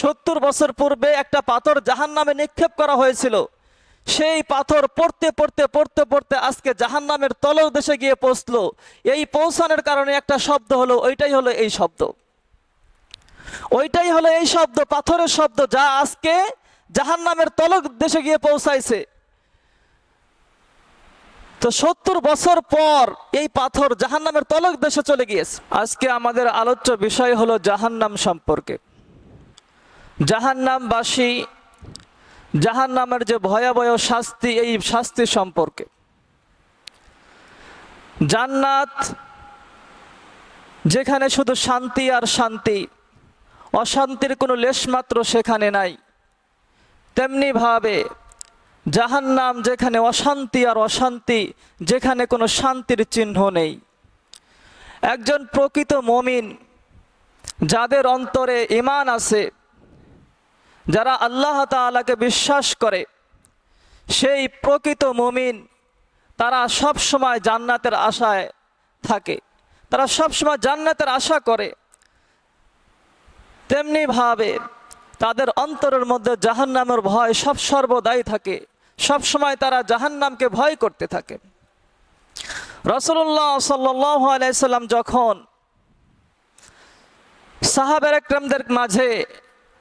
সত্তর বছর পূর্বে একটা পাথর জাহান নামে নিক্ষেপ করা হয়েছিল। সেই পাথর পড়তে পড়তে পড়তে পড়তে আজকে জাহান নামের তলদেশে গিয়ে পৌঁছলো। এই পৌঁছানোর কারণে একটা শব্দ হলো, ওইটাই হলো এই শব্দ। ওইটাই হলো এই শব্দ, পাথরের শব্দ যা আজকে জাহান নামের তলক দেশে গিয়ে পৌঁছাইছে। তো সত্তর বছর পর এই পাথর জাহান নামের তলক দেশে চলে গিয়েছে। আজকে আমাদের আলোচ্য বিষয় হলো জাহান্নাম সম্পর্কে। জাহান্নামবাসী, জাহান্নামের যে ভয়াবহ শাস্তি, এই শাস্তি সম্পর্কে। জান্নাত, যেখানে শুধু শান্তি আর শান্তি, অশান্তির কোনো লেশমাত্র সেখানে নাই। তেমনি ভাবে, জাহান্নাম যেখানে অশান্তি আর অশান্তি, যেখানে কোনো শান্তির চিহ্ন নেই। একজন প্রকৃত মমিন, যাদের অন্তরে ইমান আছে যারা আল্লাহ তাআলাকে বিশ্বাস করে, সেই প্রকৃত মমিন তারা সব সময় জান্নাতের আশায় থাকে। তারা সব সময় জান্নাতের আশা করে। তেমনি ভাবে তাদের অন্তরের মধ্যে জাহান্নামের ভয় সব সর্বদাই থাকে। সব সময় তারা জাহান্নামকে ভয় করতে থাকে। রসুল্লাহ সাল্লাহ আলাইসাল্লাম যখন সাহাবের একরামদের মাঝে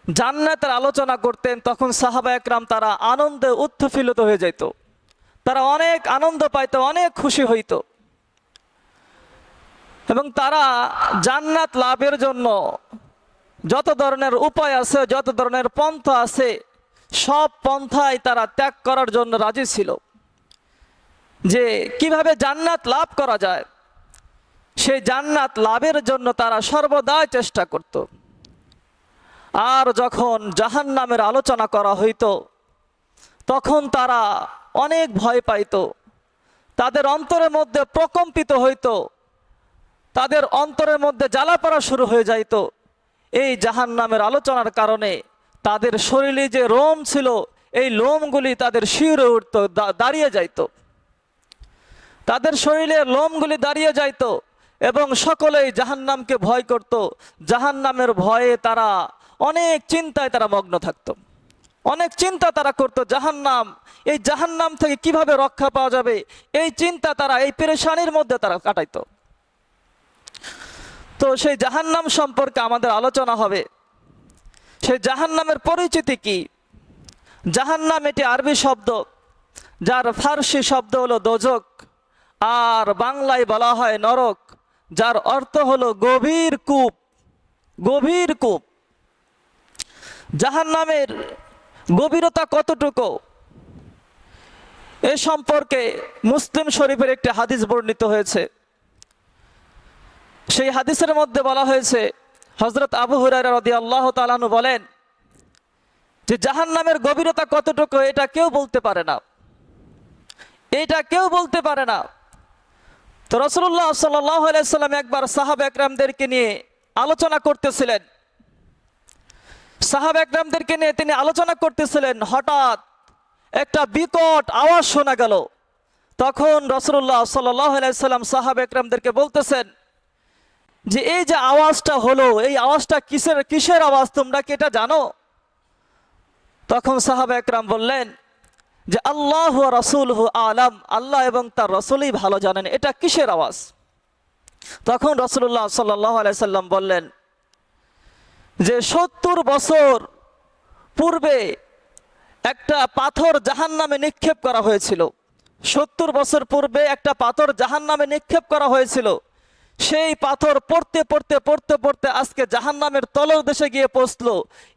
জান্নাতের আলোচনা করতেন, তখন সাহাবা একরাম তারা আনন্দে উত্থফিলত হয়ে যেত তারা অনেক আনন্দ পাইতো, অনেক খুশি হইত। এবং তারা জান্নাত লাভের জন্য যত ধরনের উপায় আছে, যত ধরনের পন্থা আছে, সব পন্থাই তারা ত্যাগ করার জন্য রাজি ছিল। যে কীভাবে জান্নাত লাভ করা যায়, সেই জান্নাত লাভের জন্য তারা সর্বদাই চেষ্টা করত। আর যখন জাহান নামের আলোচনা করা হইত, তখন তারা অনেক ভয় পাইত। তাদের অন্তরের মধ্যে প্রকম্পিত হইত। তাদের অন্তরের মধ্যে জ্বালা পড়া শুরু হয়ে যাইত। এই জাহান নামের আলোচনার কারণে তাদের শরীরে যে লোম ছিল, এই লোমগুলি তাদের শিউরে উঠত দাঁড়িয়ে যাইত। তাদের শরীরের লোমগুলি দাঁড়িয়ে যাইত এবং সকলেই জাহান্নামকে ভয় করত। জাহান্নামের ভয়ে তারা অনেক চিন্তায় তারা মগ্ন থাকতো। অনেক চিন্তা তারা করতো, জাহান্নাম, এই জাহান্নাম থেকে কীভাবে রক্ষা পাওয়া যাবে? এই চিন্তা তারা, এই পেরেশানির মধ্যে তারা কাটাইতো। তো সেই জাহান্নাম সম্পর্কে আমাদের আলোচনা হবে। সেই জাহান্নামের পরিচিতি কি? জাহান্নাম এটি আরবি শব্দ, যার ফার্সি শব্দ হলো দোজক, আর বাংলায় বলা হয় নরক, যার অর্থ হলো গভীর কূপ। গভীর কূপ। জাহান্নামের গভীরতা কতটুকু? এ সম্পর্কে মুসলিম শরীফের একটি হাদিস বর্ণিত হয়েছে। সেই হাদিসের মধ্যে বলা হয়েছে হজরত আবু হুরায়রা রদি আল্লাহ তালানু বলেন যে জাহান নামের গভীরতা কতটুকু এটা কেউ বলতে পারে না। এটা কেউ বলতে পারে না। তো রসুল্লাহ সাল্লাম একবার সাহাব একরামদেরকে নিয়ে আলোচনা করতেছিলেন। সাহাব একরামদেরকে নিয়ে তিনি আলোচনা করতেছিলেন। হঠাৎ একটা বিকট আওয়াজ শোনা গেল। তখন রসুল্লাহ সাল্লাম সাহাব একরামদেরকে বলতেছেন যে, এই যে আওয়াজটা হলো, এই আওয়াজটা কিসের কিসের আওয়াজ? তোমরা কি এটা জানো? তখন সাহাব একরাম বললেন যে, আল্লাহ রসুল হু আলাম, আল্লাহ এবং তার রসুলই ভালো জানেন, এটা কিসের আওয়াজ? তখন রসুল্লাহ সাল্লাহ আলাইসাল্লাম বললেন যে সত্তর বছর পূর্বে একটা পাথর জাহান নামে নিক্ষেপ করা হয়েছিল। সত্তর বছর পূর্বে একটা পাথর জাহান নামে নিক্ষেপ করা হয়েছিল। সেই পাথর পড়তে পড়তে পড়তে পড়তে আজকে জাহান নামের তলর দেশে গিয়ে পৌঁছলো।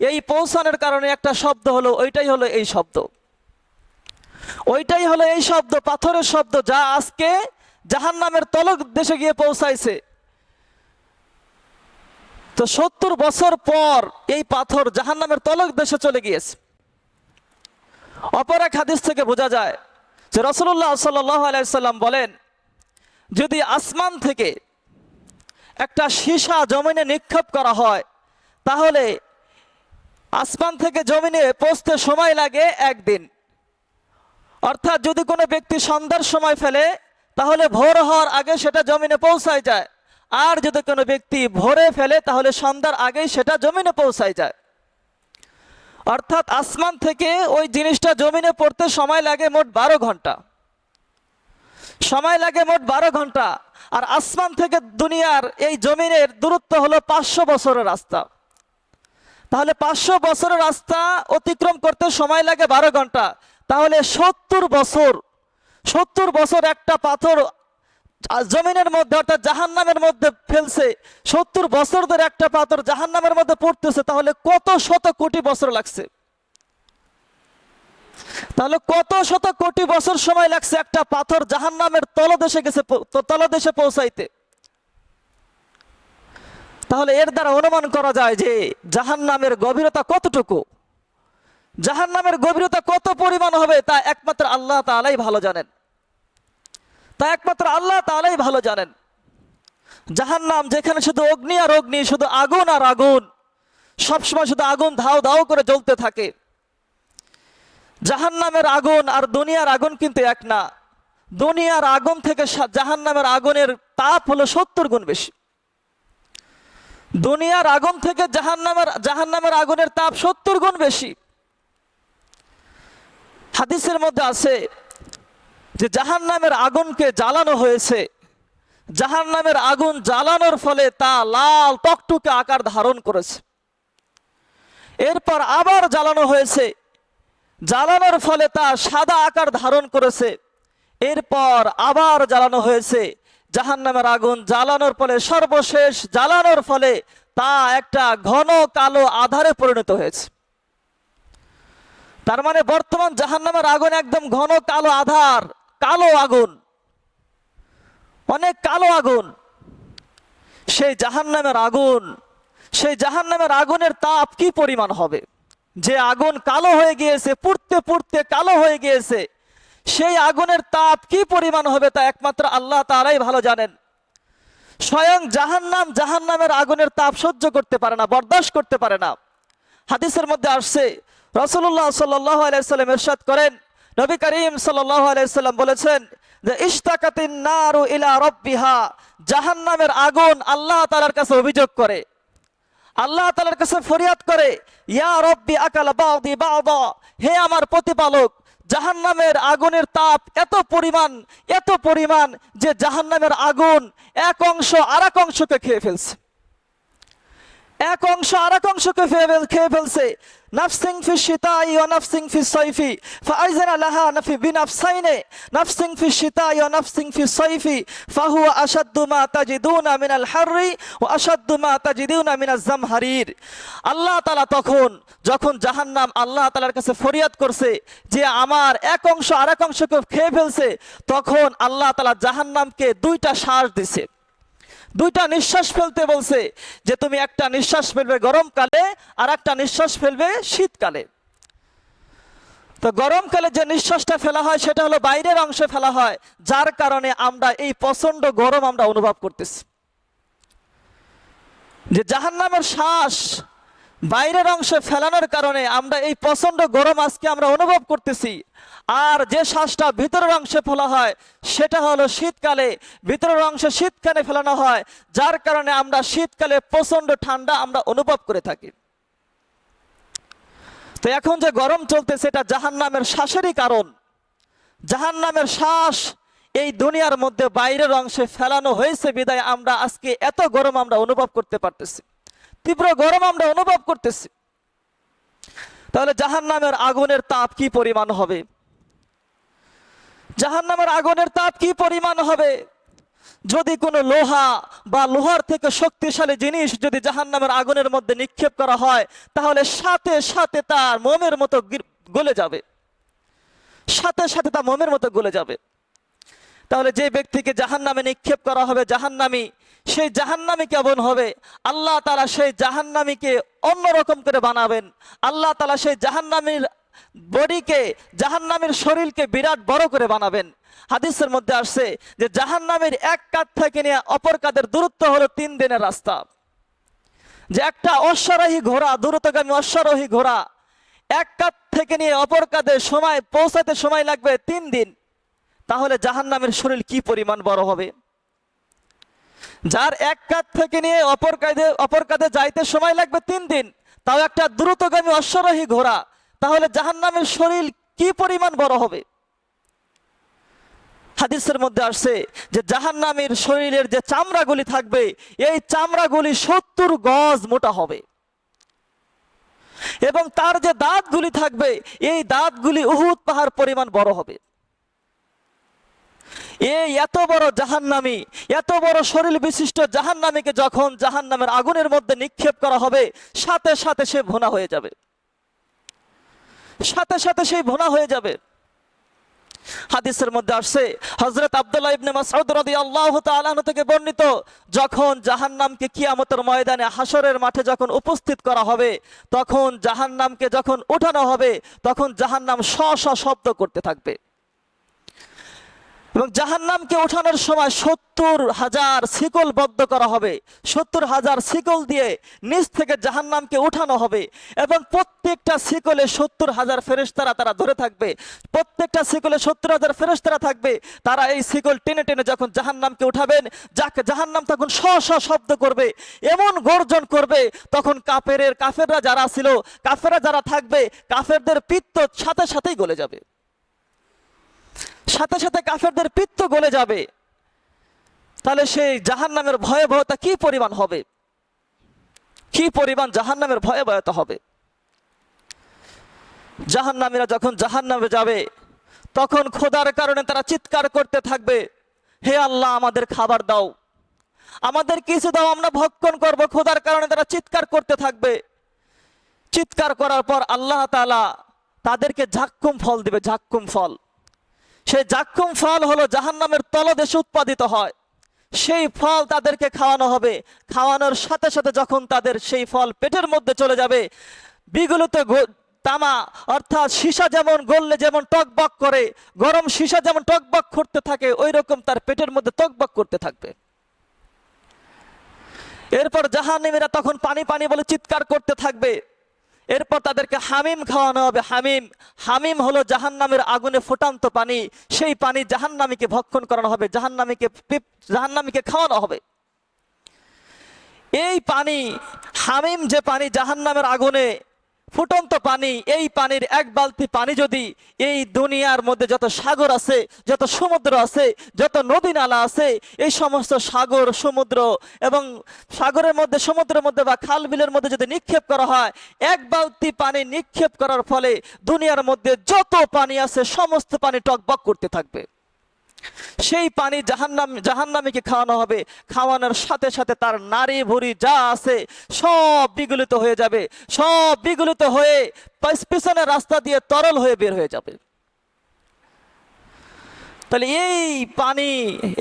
এই পৌঁছানোর কারণে একটা শব্দ হলো, ওইটাই হলো এই শব্দ। ওইটাই হলো এই শব্দ, পাথরের শব্দ যা আজকে জাহান নামের তলক দেশে গিয়ে পৌঁছাইছে। তো সত্তর বছর পর এই পাথর জাহান নামের তলক দেশে চলে গিয়েছে। অপর এক হাদিস থেকে বোঝা যায় যে রসুল্লাহ সাল্লাহ বলেন, যদি আসমান থেকে একটা সীসা জমিনে নিক্ষেপ করা হয়, তাহলে আসমান থেকে জমিনে পৌঁছতে সময় লাগে একদিন। অর্থাৎ যদি কোনো ব্যক্তি সন্ধ্যার সময় ফেলে, তাহলে ভোর হওয়ার আগে সেটা জমিনে পৌঁছায় যায়। আর যদি কোনো ব্যক্তি ভোরে ফেলে, তাহলে সন্ধ্যার আগেই সেটা জমিনে পৌঁছায় যায়। অর্থাৎ আসমান থেকে ওই জিনিসটা জমিনে পড়তে সময় লাগে মোট বারো ঘণ্টা। সময় লাগে মোট বারো ঘণ্টা। আর আসমান থেকে দুনিয়ার এই জমিনের দূরত্ব হলো পাঁচশো বছরের রাস্তা। তাহলে পাঁচশো বছরের রাস্তা অতিক্রম করতে সময় লাগে বারো ঘণ্টা। তাহলে সত্তর বছর সত্তর বছর একটা পাথর জমিনের মধ্যে অর্থাৎ জাহান্নামের মধ্যে ফেলছে, সত্তর বছর ধরে একটা পাথর জাহান্নামের মধ্যে পড়তেছে, তাহলে কত শত কোটি বছর লাগছে? তাহলে কত শত কোটি বছর সময় লাগছে একটা পাথর জাহান্নামের তলদেশে গেছে তলদেশে পৌঁছাইতে? তাহলে এর দ্বারা অনুমান করা যায় যে জাহান্নামের গভীরতা কতটুকু? জাহান্নামের গভীরতা কত পরিমাণ হবে তা একমাত্র আল্লাহ তাআলাই ভালো জানেন। তা একমাত্র আল্লাহ তাআলাই ভালো জানেন। জাহান্নাম যেখানে শুধু অগ্নি আর অগ্নি, শুধু আগুন আর আগুন। সবসময় শুধু আগুন ধাও ধাও করে জ্বলতে থাকে। জাহান্নামের আগুন আর দুনিয়ার আগুন কিন্তু এক না। দুনিয়ার আগুন থেকে সা- জাহান্নামের আগুনের তাপ হলো সত্তর গুণ বেশি। দুনিয়ার আগুন থেকে জাহান্নামের জাহান্নামের আগুনের তাপ সত্তর গুণ বেশি। হাদিসের মধ্যে আছে যে জাহান্নামের আগুনকে জ্বালানো হয়েছে, জাহান্নামের আগুন জ্বালানোর ফলে তা লাল টকটুকে আকার ধারণ করেছে। এরপর আবার জ্বালানো হয়েছে, জ্বালানোর ফলে তা সাদা আকার ধারণ করেছে। এরপর আবার জ্বালানো হয়েছে, জাহান্নামের আগুন জ্বালানোর ফলে সর্বশেষ জ্বালানোর ফলে তা একটা ঘন কালো আধারে পরিণত হয়েছে। তার মানে বর্তমান জাহান্নামের আগুন একদম ঘন কালো আধার কালো আগুন। অনেক কালো আগুন। সেই জাহান্নামের আগুন, সেই জাহান্নামের আগুনের তাপ কি পরিমাণ হবে? যে আগুন কালো হয়ে গিয়েছে, পুড়তে পুড়তে কালো হয়ে গিয়েছে, সেই আগুনের তাপ কি পরিমাণ হবে তা একমাত্র আল্লাহ তারাই ভালো জানেন। স্বয়ং জাহান্নাম জাহান্নামের আগুনের তাপ সহ্য করতে পারে না, বরদাস্ত করতে পারে না। হাদিসের মধ্যে আসছে রসুল্লাহ সাল্লাহ আলাইসাল্লাম এরশাদ করেন নবী করিম আলাইসাল্লাম বলেছেন যে ইস্তাকাতিন নারু ইলা রব্বিহা জাহান্নামের আগুন আল্লাহ তালার কাছে অভিযোগ করে। আল্লাহ তাআলার কাছে ফরিয়াদ করে, ইয়া রব্বি আকাল বাউদি বাউদা হে আমার প্রতিপালক, জাহান্নামের আগুনের তাপ এত পরিমাণ এত পরিমাণ যে জাহান্নামের আগুন এক অংশ আর এক অংশকে খেয়ে ফেলছে। এক অংশ আর এক অংশকে খেয়ে ফেল- খেয়ে ফেলছে। নাফসিং ফি শিতাই ও নাফসিং ফি সাইফি ফাইজানা লাহা নাফি বিনাফসাইনে। নাফসিং ফি শিতাই ও নাফসিং ফি সাইফি ফাহুয়া আশাদ্দু মা তাজিদুনা মিনাল হাররি ও আশাদ্দু মা তাজিদুনা মিনাজ জামহারির। আল্লাহ তাআলা তখন যখন জাহান্নাম আল্লাহ তাআলার কাছে ফরিয়াদ করছে যে আমার এক অংশ আর এক অংশকে খেয়ে ফেলছে, তখন আল্লাহ তাআলা জাহান্নামকে দুইটা শ্বাস দিছে। দুইটা নিঃশ্বাস ফেলতে বলছে যে তুমি একটা নিঃশ্বাস ফেলবে গরমকালে আর একটা নিঃশ্বাস ফেলবে শীতকালে। তো গরমকালে যে নিঃশ্বাসটা ফেলা হয়, সেটা হলো বাইরের অংশে ফেলা হয়, যার কারণে আমরা এই প্রচণ্ড গরম আমরা অনুভব করতেছি। যে জাহান্নামের শ্বাস বাইরের অংশে ফেলানোর কারণে আমরা এই প্রচণ্ড গরম আজকে আমরা অনুভব করতেছি। আর যে শ্বাসটা ভিতরের অংশে ফেলা হয়, সেটা হলো শীতকালে। ভিতরের অংশে শীতকালে ফেলানো হয়, যার কারণে আমরা শীতকালে প্রচণ্ড ঠান্ডা আমরা অনুভব করে থাকি। তো এখন যে গরম চলতেছে, এটা জাহান্নামের শ্বাসেরই কারণ। জাহান্নামের শ্বাস এই দুনিয়ার মধ্যে বাইরের অংশে ফেলানো হয়েছে, বিদায় আমরা আজকে এত গরম আমরা অনুভব করতে পারতেছি। তীব্র গরম আমরা অনুভব করতেছি। তাহলে জাহান্নামের আগুনের তাপ কি পরিমাণ হবে? জাহান্নামের আগুনের তাপ কি পরিমাণ হবে? যদি কোনো লোহা বা লোহার থেকে শক্তিশালী জিনিস যদি জাহান্নামের আগুনের মধ্যে নিক্ষেপ করা হয়, তাহলে সাথে সাথে তার মোমের মতো গলে যাবে। সাথে সাথে তা মোমের মতো গলে যাবে। তাহলে যে ব্যক্তিকে জাহান্নামে নিক্ষেপ করা হবে জাহান জাহান্নামি সেই জাহান্নামি কেমন হবে? আল্লাহ তালা সেই জাহান্নামীকে অন্যরকম করে বানাবেন। আল্লাহ তালা সেই জাহান্নামীর বডিকে, জাহান্নামীর শরীরকে বিরাট বড় করে বানাবেন। হাদিসের মধ্যে আসছে যে জাহান্নামীর এক কাত থেকে নিয়ে অপর কাদের দূরত্ব হলো তিন দিনের রাস্তা। যে একটা অশ্বারোহী ঘোড়া, দ্রুতগামী অশ্বারোহী ঘোড়া, এক কাত থেকে নিয়ে অপর কাদের সময়, পৌঁছাতে সময় লাগবে তিন দিন। তাহলে জাহান্নামের শরীর কি পরিমাণ বড় হবে? যার এক কাত থেকে নিয়ে অপর কাঁধে অপর কাঁধে যাইতে সময় লাগবে তিন দিন, তাও একটা দ্রুতগামী অশ্বারোহী ঘোড়া। তাহলে জাহান্নামের শরীর কি পরিমাণ বড় হবে? হাদিসের মধ্যে আসছে যে জাহান্নামের শরীরের যে চামড়াগুলি থাকবে, এই চামড়াগুলি সত্তর গজ মোটা হবে। এবং তার যে দাঁতগুলি থাকবে, এই দাঁতগুলি উহুদ পাহাড় পরিমাণ বড় হবে। এই এত বড় জাহান্নামী, এত বড় শরীর বিশিষ্ট জাহান্নামীকে যখন জাহান্নামের আগুনের মধ্যে নিক্ষেপ করা হবে, সাথে সাথে সে ভোনা হয়ে যাবে। সাথে সাথে সেই ভোনা হয়ে যাবে। হাদিসের মধ্যে আসছে, হযরত আব্দুল্লাহ ইবনে মাসউদ রাদিয়াল্লাহু তাআলা থেকে বর্ণিত, যখন জাহান্নামকে কিয়ামতের ময়দানে হাসরের মাঠে যখন উপস্থিত করা হবে, তখন জাহান্নামকে যখন উঠানো হবে, তখন জাহান্নাম শ শ শব্দ করতে থাকবে। এবং জাহান্নামকে ওঠানোর সময় সত্তর হাজার শিকল বদ্ধ করা হবে। সত্তর হাজার শিকল দিয়ে নিচ থেকে জাহান্নামকে উঠানো হবে এবং প্রত্যেকটা শিকলে সত্তর হাজার ফেরেশতারা তারা ধরে থাকবে। প্রত্যেকটা শিকলে সত্তর হাজার ফেরেশতারা থাকবে। তারা এই শিকল টেনে টেনে যখন জাহান্নামকে উঠাবেন, যাকে জাহান্নাম তখন শ শ শব্দ করবে, এমন গর্জন করবে, তখন কাফেরের কাফেররা যারা ছিল, কাফেররা যারা থাকবে, কাফেরদের পিত্ত সাথে সাথেই গলে যাবে। সাথে সাথে কাফেরদের পিত্ত গলে যাবে। তাহলে সেই জাহান্নামের ভয়াবহতা কি পরিমাণ হবে? কি পরিমাণ জাহান্নামের ভয়াবহতা হবে? জাহান্নামীরা যখন জাহান্নামে যাবে, তখন খোদার কারণে তারা চিৎকার করতে থাকবে, হে আল্লাহ, আমাদের খাবার দাও। আমাদের কিছু দাও, আমরা ভক্ষণ করব। খোদার কারণে তারা চিৎকার করতে থাকবে। চিৎকার করার পর আল্লাহ তাআলা তাদেরকে ঝাক্কুম ফল দিবে, ঝাক্কুম ফল। সেই জাক্কুম ফল হলো জাহান্নামের তলদেশে উৎপাদিত হয়। সেই ফল তাদেরকে খাওয়ানো হবে। খাওয়ানোর সাথে সাথে যখন তাদের সেই ফল পেটের মধ্যে চলে যাবে, বিগলিত তামা অর্থাৎ সীসা যেমন গললে যেমন টকবক করে, গরম সীসা যেমন টকবক করতে থাকে ওই রকম তার পেটের মধ্যে টকবক করতে থাকবে। এরপর জাহান্নামীরা তখন পানি পানি বলে চিৎকার করতে থাকবে। এরপর তাদেরকে হামিম খাওয়ানো হবে। হামিম হামিম হলো জাহান্নামের আগুনে ফুটান্ত পানি। সেই পানি জাহান্নামীকে ভক্ষণ করানো হবে, জাহান্নামীকে জাহান জাহান্নামীকে খাওয়ানো হবে। এই পানি, হামিম যে পানি জাহান্নামের আগুনে ফুটন্ত পানি, এই পানির এক বালতি পানি যদি এই দুনিয়ার মধ্যে যত সাগর আছে, যত সমুদ্র আছে, যত নদী নালা আছে, এই সমস্ত সাগর, সমুদ্র এবং সাগরের মধ্যে, সমুদ্রের মধ্যে বা খাল বিলের মধ্যে যদি নিক্ষেপ করা হয়, এক বালতি পানি নিক্ষেপ করার ফলে দুনিয়ার মধ্যে যত পানি আছে, সমস্ত পানি টকবক করতে থাকবে। সেই পানি জাহান্নাম, জাহান্নামীকে খাওয়ানো হবে। খাওয়ানোর সাথে সাথে তার নারী ভুড়ি যা আছে সব বিগলিত হয়ে যাবে। সব বিগলিত হয়ে পিছনে রাস্তা দিয়ে তরল হয়ে বের হয়ে যাবে। তাহলে এই পানি,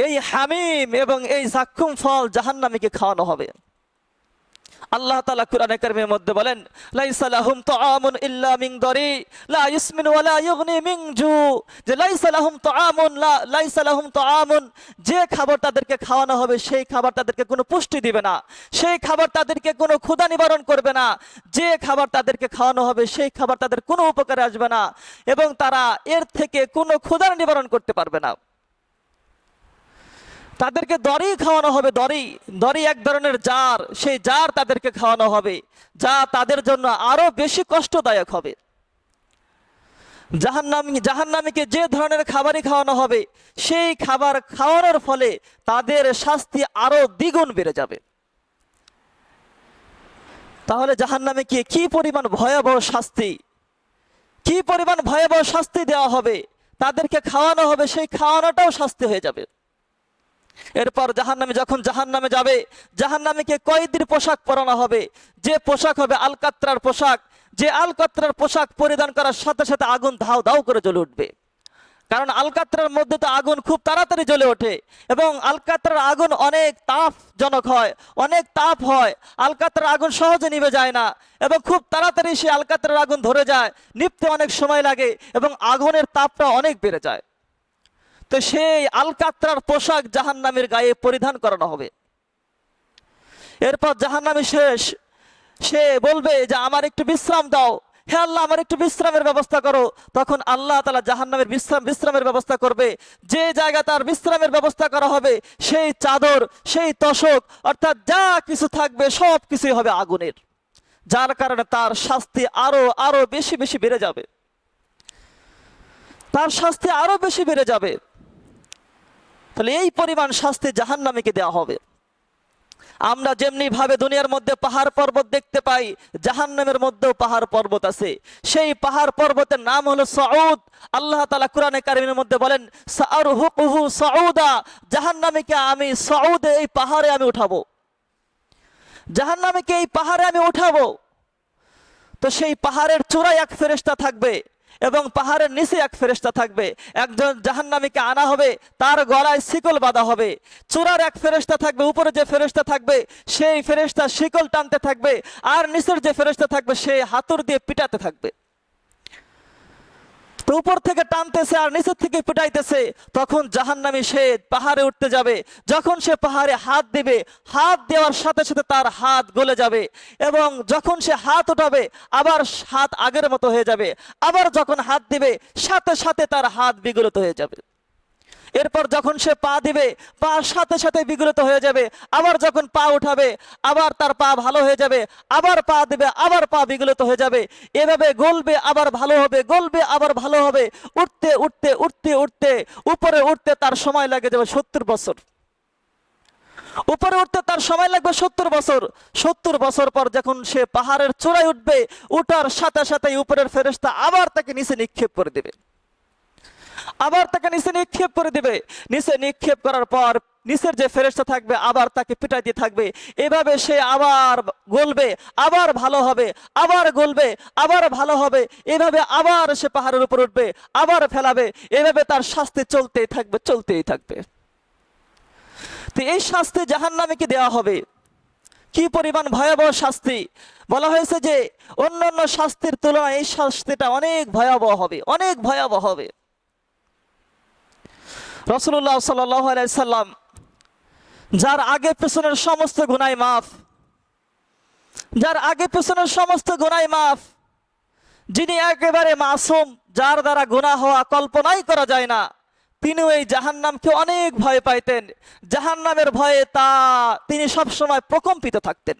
এই হামিম এবং এই সাক্ষুম ফল জাহান্নামীকে খাওয়ানো হবে। আল্লাহ তাআলা কোরআনে কারিমের মধ্যে বলেন, লাইসা লাহুম তুআমুন ইল্লা মিন দরি, লা ইসমিন ওয়ালা ইগনি মিন জু। যে লাইসা লাহুম তুআমুন, লা লাইসা লাহুম তুআমুন, যে খাবার তাদেরকে খাওয়ানো হবে সেই খাবার তাদেরকে কোনো পুষ্টি দিবে না, সেই খাবার তাদেরকে কোনো ক্ষুধা নিবারণ করবে না, যে খাবার তাদেরকে খাওয়ানো হবে সেই খাবার তাদের কোনো উপকারে আসবে না, এবং তারা এর থেকে কোনো ক্ষুধার নিবারণ করতে পারবে না। তাদেরকে দড়ি খাওয়ানো হবে, দড়ি দড়ি এক ধরনের জার, সেই জার তাদেরকে খাওয়ানো হবে, যা তাদের জন্য আরও বেশি কষ্টদায়ক হবে। জাহান্নামী, জাহান্নামীকে যে ধরনের খাবারই খাওয়ানো হবে, সেই খাবার খাওয়ানোর ফলে তাদের শাস্তি আরও দ্বিগুণ বেড়ে যাবে। তাহলে জাহান্নামীকে কি পরিমাণ ভয়াবহ শাস্তি, কি পরিমাণ ভয়াবহ শাস্তি দেওয়া হবে, তাদেরকে খাওয়ানো হবে, সেই খাওয়ানোটাও শাস্তি হয়ে যাবে। এরপর জাহান্নামে যখন জাহান্নামে যাবে, জাহান্নামীকে কয়েদির পোশাক পরানো হবে। যে পোশাক হবে আলকাত্রার পোশাক। যে আলকাত্রার পোশাক পরিধান করার সাথে সাথে আগুন ধাও ধাও করে জ্বলে উঠবে। কারণ আলকাত্রার মধ্যে তো আগুন খুব তাড়াতাড়ি জ্বলে ওঠে এবং আলকাত্রার আগুন অনেক তাপজনক হয়, অনেক তাপ হয়। আলকাত্রার আগুন সহজে নিভে যায় না এবং খুব তাড়াতাড়ি সে আলকাত্রার আগুন ধরে যায়, নিভতে অনেক সময় লাগে এবং আগুনের তাপটা অনেক বেড়ে যায়। তো সেই আলকাত্রার পোশাক জাহান্নামের গায়ে পরিধান করানো হবে। এরপর জাহান্নামী শেষ। সে বলবে যে, আমার একটু বিশ্রাম দাও। হে আল্লাহ, আমার একটু বিশ্রামের ব্যবস্থা করো। তখন আল্লাহ তালা জাহান্নামের বিশ্রাম, বিশ্রামের ব্যবস্থা করবে। যে জায়গা তার বিশ্রামের ব্যবস্থা করা হবে, সেই চাদর, সেই তশক অর্থাৎ যা কিছু থাকবে, সব কিছুই হবে আগুনের। যার কারণে তার শাস্তি আরও আরও বেশি বেশি বেড়ে যাবে। তার শাস্তি আরও বেশি বেড়ে যাবে। তাহলে এই পরিমাণ শাস্তি জাহান্নামীকে দেওয়া হবে। আমরা যেমনি ভাবে দুনিয়ার মধ্যে পাহাড় পর্বত দেখতে পাই, জাহান্নামের মধ্যেও পাহাড় পর্বত আছে। সেই পাহাড় পর্বতের নাম হলো সৌদ আল্লাহ তালা কোরআনে কারিমের মধ্যে বলেন সউদা জাহান্নামীকে আমি সৌদে এই পাহাড়ে আমি উঠাবো। জাহান্নামীকে এই পাহাড়ে আমি উঠাবো। তো সেই পাহাড়ের চূড়ায় এক ফেরেশতা থাকবে। এবং পাহাড়ের নিচে এক ফেরেস্তা থাকবে। একজন জাহান্নামীকে আনা হবে, তার গলায় শিকল বাঁধা হবে। চূড়ার এক ফেরেস্তা থাকবে, উপরে যে ফেরেস্তা থাকবে, সেই ফেরেস্তা শিকল টানতে থাকবে, আর নিচের যে ফেরেস্তা থাকবে, সে হাতুর দিয়ে পিটাতে থাকবে। উপর থেকে টানতেছে আর নিচের থেকে পিটাইতেছে, তখন জাহান্নামী সে পাহাড়ে উঠতে যাবে। যখন সে পাহাড়ে হাত দিবে, হাত দেওয়ার সাথে সাথে তার হাত গলে যাবে এবং যখন সে হাত উঠাবে, আবার হাত আগের মতো হয়ে যাবে। আবার যখন হাত দিবে, সাথে সাথে তার হাত বিগলিত হয়ে যাবে। এরপর যখন সে পা দিবে, পা সাথে সাথে বিগলিত হয়ে যাবে, আবার যখন পা উঠাবে, আবার তার পা ভালো হয়ে যাবে, আবার পা দিবে, আবার পা বিগলিত হয়ে যাবে। এভাবে গলবে, আবার ভালো হবে, গলবে, আবার ভালো হবে। উঠতে উঠতে উঠতে উঠতে, উপরে উঠতে তার সময় লাগে যাবে সত্তর বছর। উপরে উঠতে তার সময় লাগবে সত্তর বছর। সত্তর বছর পর যখন সে পাহাড়ের চূড়ায় উঠবে, উঠার সাথে সাথে উপরের ফেরেশতা আবার তাকে নিচে নিক্ষেপ করে দেবে। আবার তাকে নিচে নিক্ষেপ করে দিবে। নিচে নিক্ষেপ করার পর নিচের যে ফেরেশতা থাকবে, আবার তাকে পিটাইতে থাকবে। এভাবে সে আবার গলবে, আবার ভালো হবে, আবার গলবে, আবার ভালো হবে। এভাবে আবার সে পাহাড়ের উপর উঠবে, আবার ফেলাবে। এভাবে তার শাস্তি চলতেই থাকবে চলতেই থাকবে। তো এই শাস্তি জাহান্নামীকে দেওয়া হবে? কি পরিমাণ ভয়াবহ শাস্তি? বলা হয়েছে যে অন্যান্য শাস্তির তুলনায় এই শাস্তিটা অনেক ভয়াবহ হবে, অনেক ভয়াবহ হবে। রসুল্লাহ সাল্লাম, যার আগে পেছনের সমস্ত গুনাই মাফ, যার আগে পেছনের সমস্ত গুনাই মাফ, যিনি একেবারে মাসুম, যার দ্বারা গুনাহ হওয়া কল্পনাই করা যায় না, তিনিও এই জাহান্নামকে অনেক ভয় পাইতেন। জাহান্নামের ভয়ে তা, তিনি সবসময় প্রকম্পিত থাকতেন।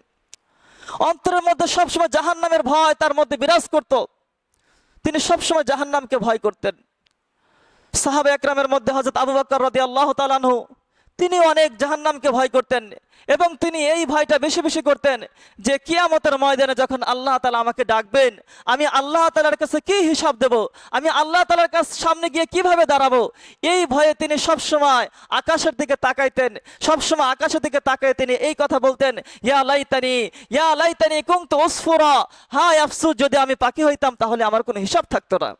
অন্তরের মধ্যে সবসময় জাহান্নামের ভয় তার মধ্যে বিরাজ করত। তিনি সবসময় জাহান্নামকে ভয় করতেন। সাহাবে একরামের মধ্যে হজরত আবু বকর রদি আল্লাহ তালানহু তিনি অনেক জাহান্নামকে ভয় করতেন এবং তিনি এই ভয়টা বেশি বেশি করতেন যে কিয়ামতের ময়দানে যখন আল্লাহ তালা আমাকে ডাকবেন, আমি আল্লাহ তালার কাছে কি হিসাব দেব? আমি আল্লাহ তালার কাছে সামনে গিয়ে কীভাবে দাঁড়াবো? এই ভয়ে তিনি সবসময় আকাশের দিকে তাকাইতেন, সবসময় আকাশের দিকে তাকাই তিনি এই কথা বলতেন, ইয়া লাইতানি ইয়া লাইতানি কুংতু উসফুরা, হায় আফসুস, যদি আমি পাখি হইতাম তাহলে আমার কোনো হিসাব থাকতো না।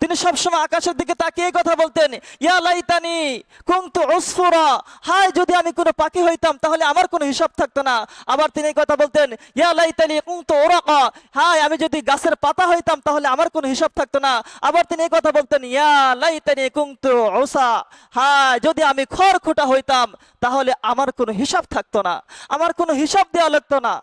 তিনি সবসময় আকাশের দিকে তাকিয়ে কথা বলতেন, ইয়া লাইতানি কুনতু উসফুরা, হায়, যদি আমি কোনো পাখি হইতাম, তাহলে আমার কোনো হিসাব থাকতো না। আবার তিনি কথা বলতেন, ইয়া লাইতানি কুনতু উরাকা, হায়, আমি যদি গাছের পাতা হইতাম, তাহলে আমার কোনো হিসাব থাকতো না। আবার তিনি এই কথা বলতেন, ইয়া লাইতানি কুনতু উসা, হায়, যদি আমি খড়খুঁটা হইতাম, তাহলে আমার কোনো হিসাব থাকতো না, আমার কোনো হিসাব দেওয়া লাগতো না।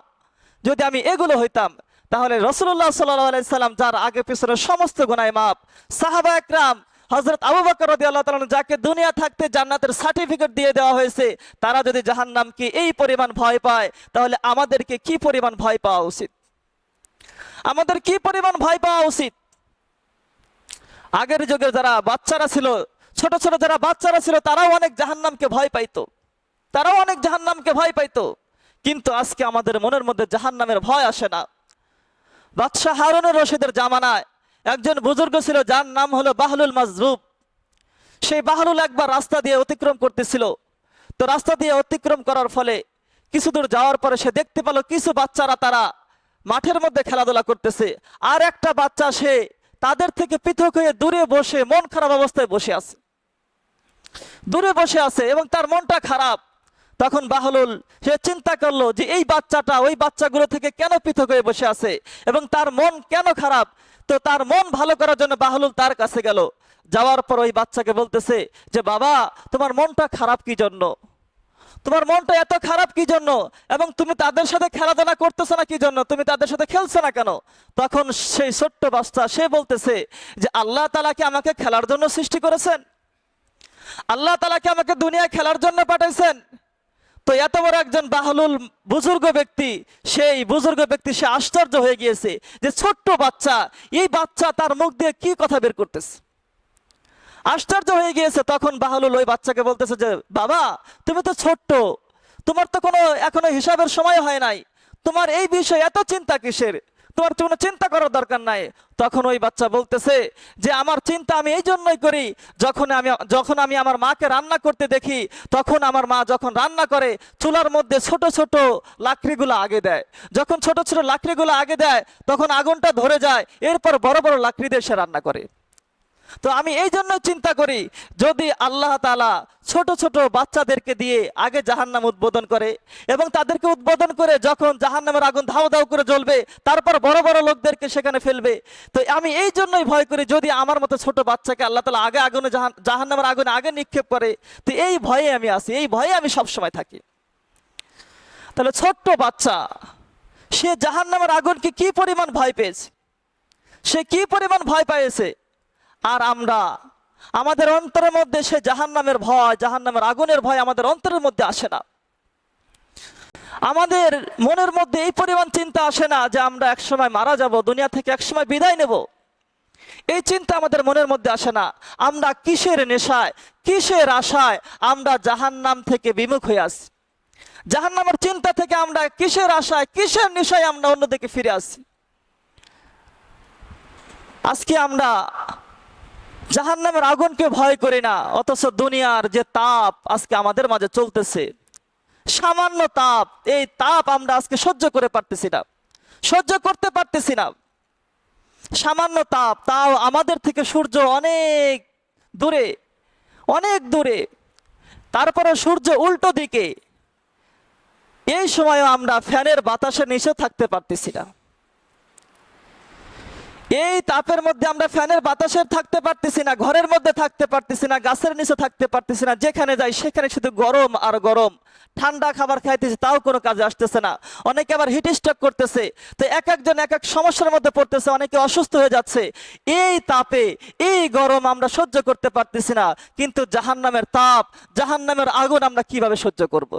যদি আমি এগুলো হইতাম তাহলে রসুল্লাহ সাল্লাম যার আগে পিছনে সমস্ত গুনায় মাপ সাহাবা একরাম হজরত আবু বকর যাকে দুনিয়া থাকতে জান্নাতের সার্টিফিকেট দিয়ে দেওয়া হয়েছে, তারা যদি জাহান্নামকে এই পরিমাণ ভয় পায়, তাহলে আমাদেরকে কি পরিমাণ ভয় পাওয়া উচিত? আমাদের কি পরিমাণ ভয় পাওয়া উচিত? আগের যুগে যারা বাচ্চারা ছিল, ছোট ছোট যারা বাচ্চারা ছিল, তারাও অনেক জাহান্নামকে ভয় পাইতো। তারাও অনেক জাহান্নামকে ভয় পাইতো। কিন্তু আজকে আমাদের মনের মধ্যে জাহান্নামের ভয় আসে না। বাদশাহ হারুনুর রশিদের জামানায় একজন বুজুর্গ ছিল, যার নাম হলো বাহলুল মাজরুব সেই বাহলুল একবার রাস্তা দিয়ে অতিক্রম করতেছিল। তো রাস্তা দিয়ে অতিক্রম করার ফলে কিছু দূর যাওয়ার পরে সে দেখতে পেল কিছু বাচ্চারা তারা মাঠের মধ্যে খেলাধুলা করতেছে। আর একটা বাচ্চা সে তাদের থেকে পৃথক হয়ে দূরে বসে মন খারাপ অবস্থায় বসে আছে। দূরে বসে আছে এবং তার মনটা খারাপ। তখন বাহলুল, সে চিন্তা করল যে এই বাচ্চাটা ওই বাচ্চাগুলো থেকে কেন পৃথক হয়ে বসে আছে এবং তার মন কেন খারাপ? তো তার মন ভালো করার জন্য বাহলুল তার কাছে গেল। যাওয়ার পর ওই বাচ্চাকে বলতেছে যে, বাবা, তোমার মনটা খারাপ কি জন্য? তোমার মনটা এত খারাপ কি জন্য? এবং তুমি তাদের সাথে খেলাধুলা করতেছো না কি জন্য? তুমি তাদের সাথে খেলছো না কেন? তখন সেই ছোট্ট বাচ্চা, সে বলতেছে যে, আল্লাহ তালাকে আমাকে খেলার জন্য সৃষ্টি করেছেন? আল্লাহ তালাকে আমাকে দুনিয়া খেলার জন্য পাঠাইছেন? তো এত বড় একজন বাহলুল বুজুর্গ ব্যক্তি, সেই বুজুর্গ ব্যক্তি, সে আশ্চর্য হয়ে গিয়েছে যে ছোট্ট বাচ্চা, এই বাচ্চা তার মুখ দিয়ে কি কথা বের করতেছে? আশ্চর্য হয়ে গিয়েছে তখন বাহলুল ওই বাচ্চাকে বলতেছে যে, বাবা, তুমি তো ছোট্ট, তোমার তো কোনো, এখনও হিসাবের সময় হয় নাই, তোমার এই বিষয়ে এত চিন্তা কিসের? তোমার কোনো চিন্তা করার দরকার নাই। তখন ওই বাচ্চা বলতেছে যে, আমার চিন্তা আমি এই জন্যই করি, যখন আমি যখন আমি আমার মাকে রান্না করতে দেখি, তখন আমার মা যখন রান্না করে, চুলার মধ্যে ছোট ছোট লাকড়িগুলো আগে দেয়। যখন ছোট ছোট লাকড়িগুলো আগে দেয়, তখন আগুনটা ধরে যায়, এরপর বড় বড় লাকড়ি দিয়ে সে রান্না করে। তো আমি এই জন্য চিন্তা করি, যদি আল্লাহ তালা ছোট ছোট বাচ্চাদেরকে দিয়ে আগে জাহান্নাম উদ্বোধন করে এবং তাদেরকে উদ্বোধন করে যখন জাহান্নামের আগুন ধাও ধাও করে জ্বলবে, তারপর বড় বড় লোকদেরকে সেখানে ফেলবে, তো আমি এই জন্যই ভয় করি যদি আমার মতো ছোট বাচ্চাকে আল্লাহ তালা আগে আগুনে জাহান, জাহান্নামের আগুনে আগে নিক্ষেপ করে, তো এই ভয়ে আমি আছি, এই ভয়ে আমি সবসময় থাকি। তাহলে ছোট্ট বাচ্চা, সে জাহান্নামের আগুনকে কি পরিমাণ ভয় পেয়েছে? সে কি পরিমাণ ভয় পেয়েছে আর আমরা, আমাদের অন্তরের মধ্যে সে জাহান্নামের ভয়, জাহান্নামের আগুনের ভয় আমাদের অন্তরের মধ্যে আসে না। আমাদের মনের মধ্যে এই পরিমাণ চিন্তা আসে না যে আমরা একসময় মারা যাব, দুনিয়া থেকে একসময় বিদায় নেব। এই চিন্তা আমাদের মনের মধ্যে আসে না। আমরা কিসের নেশায়, কিসের আশায় আমরা জাহান্নাম থেকে বিমুখ হয়ে আসি জাহান্নামের চিন্তা থেকে আমরা কিসের আশায়, কিসের নেশায় আমরা অন্যদিকে ফিরে আসি আজকে আমরা জাহান্নামের আগুনকে ভয় করি না, অথচ দুনিয়ার যে তাপ আজকে আমাদের মাঝে চলতেছে, সামান্য তাপ, এই তাপ আমরা আজকে সহ্য করে পারতেছি না, সহ্য করতে পারতেছি না। সামান্য তাপ, তাও আমাদের থেকে সূর্য অনেক দূরে অনেক দূরে, তারপরে সূর্য উল্টো দিকে, এই সময় আমরা ফ্যানের বাতাসে নিচে থাকতে পারতেছি না। এই তাপের মধ্যে আমরা ফ্যানের বাতাসে থাকতে পারতেছি না, ঘরের মধ্যে থাকতে পারতেছি না, গাছের নিচে থাকতে পারতেছি না, যেখানে যাই সেখানে শুধু গরম আর গরম। ঠান্ডা খাবার খাইতেছি, তাও কোনো কাজে আসতেছে না। অনেকে আবার হিট স্ট্রোক করতেছে। তো এক একজন এক এক সমস্যার মধ্যে পড়তেছে, অনেকে অসুস্থ হয়ে যাচ্ছে। এই তাপে, এই গরম আমরা সহ্য করতে পারতেছি না, কিন্তু জাহান্নামের তাপ, জাহান্নামের আগুন আমরা কীভাবে সহ্য করব।